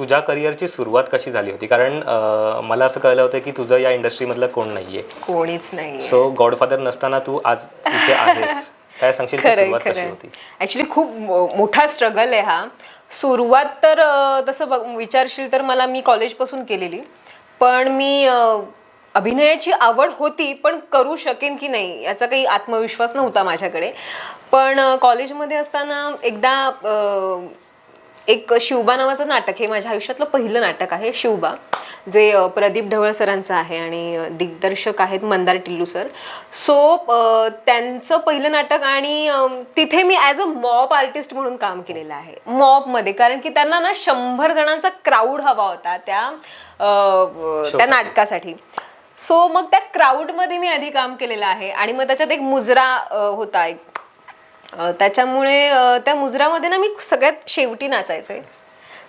तुझ्या करिअरची सुरुवात कशी झाली होती? कारण अं, मला असं कळलं होतं की तुझं या इंडस्ट्रीमधलं कोण नाहीये. कोणीच नाही सो गॉडफादर नसताना तू आज इथे आहेस. काय सांगशील की खरंय सुरुवात कशी खरंय. होती? ऍक्च्युली खूप मो- मोठा स्ट्रगल आहे हा. सुरुवात तर अं, तसं बघ विचारशील तर मला मी कॉलेजपासून केलेली. पण मी अं, अभिनयाची आवड होती पण करू शकेन की नाही याचा काही आत्मविश्वास नव्हता माझ्याकडे. पण अं, कॉलेजमध्ये असताना एकदा अं, एक शिवबा नावाचं नाटक हे माझ्या आयुष्यातलं पहिलं नाटक आहे शिवबा जे प्रदीप ढवळ सरांचं आहे आणि दिग्दर्शक आहेत मंदार टिल्लू सर. सो त्यांचं पहिलं नाटक आणि तिथे मी ॲज अ मॉप आर्टिस्ट म्हणून काम केलेलं आहे. मॉपमध्ये कारण की त्यांना ना शंभर जणांचा क्राऊड हवा होता त्या त्या नाटकासाठी. सो मग त्या क्राऊडमध्ये मी आधी काम केलेलं आहे आणि मग त्याच्यात एक मुजरा होता एक त्याच्यामुळे त्या मुजरामध्ये ना मी सगळ्यात शेवटी नाचायचे.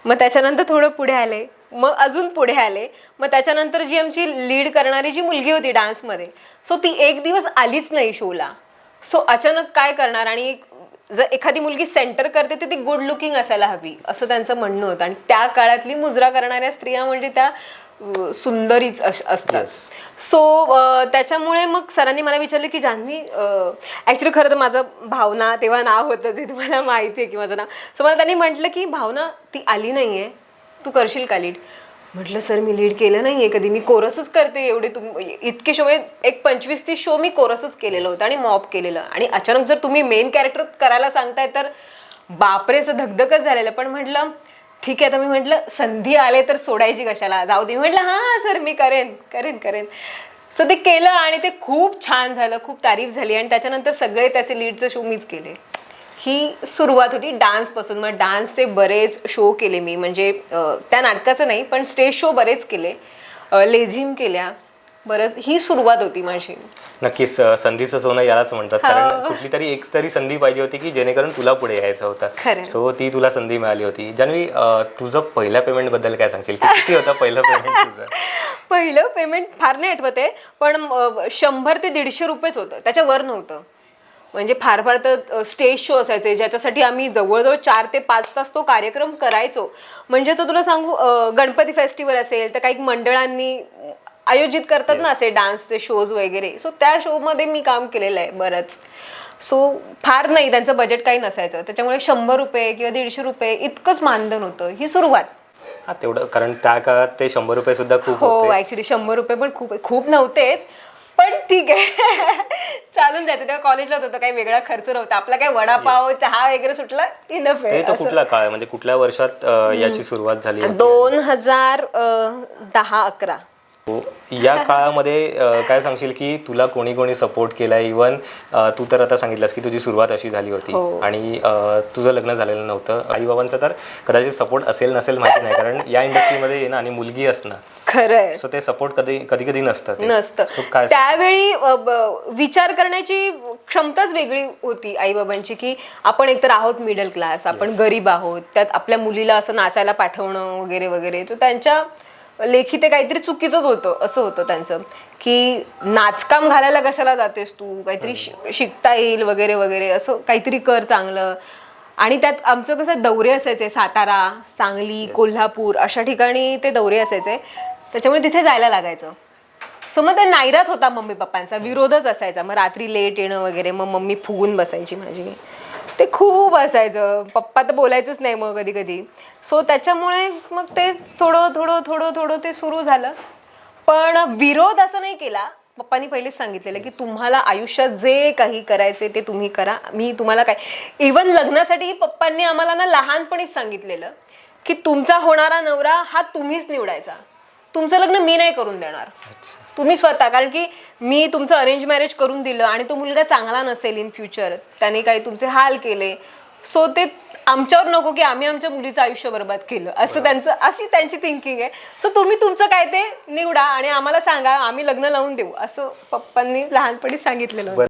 मग त्याच्यानंतर थोडं पुढे आले. मग अजून पुढे आले. मग त्याच्यानंतर जी आमची लीड करणारी जी मुलगी होती डान्समध्ये सो ती एक दिवस आलीच नाही शोला. सो अचानक काय करणार? आणि जर एखादी मुलगी सेंटर करते तर ती गुड लुकिंग असायला हवी असं त्यांचं म्हणणं होतं. आणि त्या काळातली मुजरा करणाऱ्या स्त्रिया म्हणजे त्या सुंदरीच असतात. सो त्याच्यामुळे मग सरांनी मला विचारलं की जान्हवी ॲक्च्युली खरं तर माझं भावना तेव्हा नाव होतं जे तुम्हाला माहिती आहे की माझं नाव. सो मला त्यांनी म्हटलं की भावना ती आली नाही आहे तू करशील का लीड म्हटलं सर मी लीड केलं नाही आहे कधी. मी कोरसच करते एवढे तुम इतके शो म्हणजे एक पंचवीस तीस शो मी कोरसच केलेलं होतं आणि मॉप केलेलं. आणि अचानक जर तुम्ही मेन कॅरेक्टर करायला सांगताय तर बापरेचं धगधगच झालेलं. पण म्हटलं ठीक आहे तर मी म्हटलं संधी आले तर सोडायची कशाला? जाऊ दे. म्हटलं हां सर मी करेन करेन करेन. सो ते केलं आणि ते खूप छान झालं खूप तारीफ झाली आणि त्याच्यानंतर सगळे त्याचे लीडचे शो मीच केले. ही सुरुवात होती डान्सपासून मग डान्सचे बरेच शो केले मी. म्हणजे त्या नाटकाचं नाही पण स्टेज शो बरेच केले. लेझिम केल्या. बरंच ही सुरुवात होती माझी. नक्कीच संधीचं सोनं यालाच म्हणतात. कारण कुठली तरी एक तरी संधी पाहिजे होती की जेणेकरून तुला पुढे यायचं. होतं. सो ती तुला संधी मिळाली होती. जान्हवी अं, तुझं पहिल्या पेमेंटबद्दल काय सांगशील? किती होतं पहिलं पेमेंट तुझं? पहिलं पेमेंट फार नाही आठवते पण शंभर ते दीडशे रुपयेच होतं. त्याच्यावर नव्हतं. म्हणजे फार फार तर स्टेज शो असायचे ज्याच्यासाठी आम्ही जवळजवळ चार ते पाच तास तो कार्यक्रम करायचो. म्हणजे तर तुला सांगू गणपती फेस्टिवल असेल तर काही मंडळांनी आयोजित करतात ना असे डान्सचे शोज वगैरे. सो त्या शोमध्ये मी काम केलेलं आहे बरंच. सो फार नाही त्यांचं बजेट काही नसायचं. त्याच्यामुळे शंभर रुपये किंवा दीडशे रुपये इतकंच मानधन होतं. ही सुरुवात. हा तेवढं कारण त्या काळात ते शंभर रुपये सुद्धा खूप हो ऍक्च्युली शंभर रुपये पण खूप खूप नव्हतेच. पण ठीक आहे. चालून जायचं. तेव्हा कॉलेजला होतं काही वेगळा खर्च नव्हता. आपला काय वडापाव चहा वगैरे सुटला इनफ तरी तो कुठला काळ आहे? म्हणजे कुठल्या वर्षात याची सुरुवात झाली? दोन हजार दहा अकरा. या काळामध्ये काय सांगशील की तुला कोणी कोणी सपोर्ट केलाय? इवन तू तर आता सांगितलंस की तुझी सुरुवात अशी झाली होती. हो. आणि तुझं लग्न झालेलं नव्हतं. आई बाबांचा तर कदाचित सपोर्ट असेल नसेल माहिती नाही. कारण या इंडस्ट्रीमध्ये येणं आणि मुलगी असणं. खरंय. सो ते सपोर्ट कधी कधी कधी नसतं. नसतं. त्यावेळी विचार करण्याची क्षमताच वेगळी होती आईबाबांची की आपण एकतर आहोत मिडल क्लास आपण गरीब आहोत. त्यात आपल्या मुलीला असं नाचायला पाठवणं वगैरे वगैरे. तर त्यांच्या लेखी ते काहीतरी चुकीचंच होतं असं होतं त्यांचं. की नाचकाम घालायला कशाला जातेस तू? काहीतरी शि- शिकता येईल वगैरे वगैरे असं काहीतरी कर चांगलं. आणि त्यात आमचं कसं दौरे असायचे सातारा सांगली कोल्हापूर अशा ठिकाणी ते दौरे असायचे. त्याच्यामुळे तिथे जायला लागायचं. सो मग ते नायराच होता मम्मी पप्पांचा विरोधच असायचा. मग रात्री लेट येणं वगैरे मग मम्मी फुगून बसायची माझी. ते खूप असायचं. पप्पा तर बोलायचंच नाही मग कधी कधी. सो त्याच्यामुळे मग ते थोडं थोडं थोडं थोडं ते सुरू झालं. पण विरोध असं नाही केला. पप्पांनी पहिलेच सांगितलेलं की तुम्हाला आयुष्यात जे काही करायचे ते तुम्ही करा. मी तुम्हाला काय इवन लग्नासाठी पप्पांनी आम्हाला ना लहानपणीच सांगितलेलं की तुमचा होणारा नवरा हा तुम्हीच निवडायचा. तुमचं लग्न मी नाही करून देणार. तुम्ही स्वतः कारण की मी तुमचं अरेंज मॅरेज करून दिलं आणि तो मुलगा चांगला नसेल इन फ्युचर त्याने काही तुमचे हाल केले. सो ते आमच्यावर नको की आम्ही आमच्या मुलीचं आयुष्य बर्बाद केलं. असं त्यांचं अशी त्यांची थिंकिंग आहे. सो तुम्ही तुमचं काय ते निवडा आणि आम्हाला सांगा आम्ही लग्न लावून देऊ. असं पप्पांनी लहानपणी सांगितलेलं.